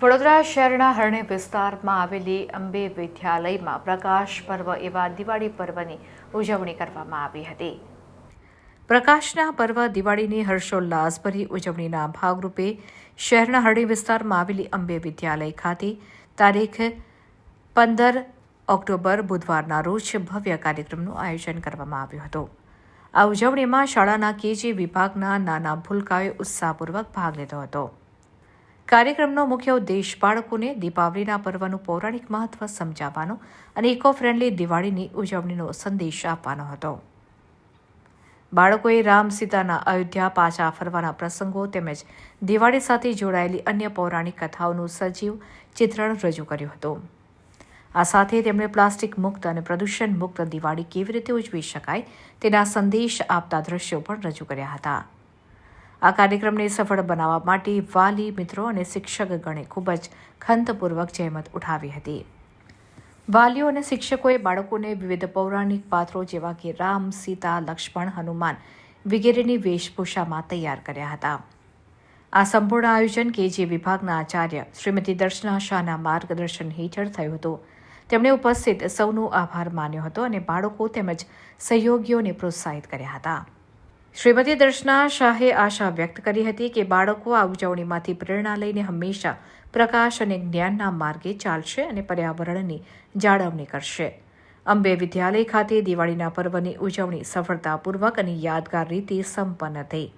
વડોદરા શહેરના હરણી વિસ્તારમાં આવેલી અંબે વિદ્યાલયમાં પ્રકાશ પર્વ એવા દિવાળી પર્વની ઉજવણી કરવામાં આવી હતી. પ્રકાશના પર્વ દિવાળીની હર્ષોલ્લાસભરી ઉજવણીના ભાગરૂપે શહેરના હરણી વિસ્તારમાં આવેલી અંબે વિદ્યાલય ખાતે તારીખ પંદર ઓક્ટોબર બુધવારના રોજ ભવ્ય કાર્યક્રમનું આયોજન કરવામાં આવ્યું હતું. આ ઉજવણીમાં શાળાના કેજી વિભાગના નાના ભૂલકાઓએ ઉત્સાહપૂર્વક ભાગ લીધો હતો. કાર્યક્રમનો મુખ્ય ઉદ્દેશ બાળકોને દીપાવલીના પર્વનું પૌરાણિક મહત્વ સમજાવવાનો અને ઇકો ફ્રેન્ડલી દિવાળીની ઉજવણીનો સંદેશ આપવાનો હતો. બાળકોએ રામ સીતાના અયોધ્યા પાછા ફરવાના પ્રસંગો તેમજ દિવાળી સાથે જોડાયેલી અન્ય પૌરાણિક કથાઓનું સજીવ ચિત્રણ રજૂ કર્યું હતું. આ સાથે તેમણે પ્લાસ્ટિક મુક્ત અને પ્રદૂષણ મુક્ત દિવાળી કેવી રીતે ઉજવી શકાય તેના સંદેશ આપતા દ્રશ્યો પણ રજૂ કર્યા હતા. આ કાર્યક્રમને સફળ બનાવવા માટે વાલી મિત્રો અને શિક્ષકગણે ખૂબ જ ખંતપૂર્વક જહેમત ઉઠાવી હતી. વાલીઓ અને શિક્ષકોએ બાળકોને વિવિધ પૌરાણિક પાત્રો જેવા કે રામ, સીતા, લક્ષ્મણ, હનુમાન વગેરેની વેશભૂષામાં તૈયાર કર્યા હતા. આ સંપૂર્ણ આયોજન કે જે વિભાગના આચાર્ય શ્રીમતી દર્શના શાહના માર્ગદર્શન હેઠળ થયું હતું, તેમણે ઉપસ્થિત સૌનો આભાર માન્યો હતો અને બાળકો તેમજ સહયોગીઓને પ્રોત્સાહિત કર્યા હતા. શ્રીમતી દર્શના શાહે આશા વ્યક્ત કરી હતી કે બાળકો આ ઉજવણીમાંથી પ્રેરણા લઈને હંમેશા પ્રકાશ અને જ્ઞાનના માર્ગે ચાલશે અને પર્યાવરણની જાળવણી કરશે. અંબે વિદ્યાલય ખાતે દિવાળીના પર્વની ઉજવણી સફળતાપૂર્વક અને યાદગાર રીતે સંપન્ન થઈ.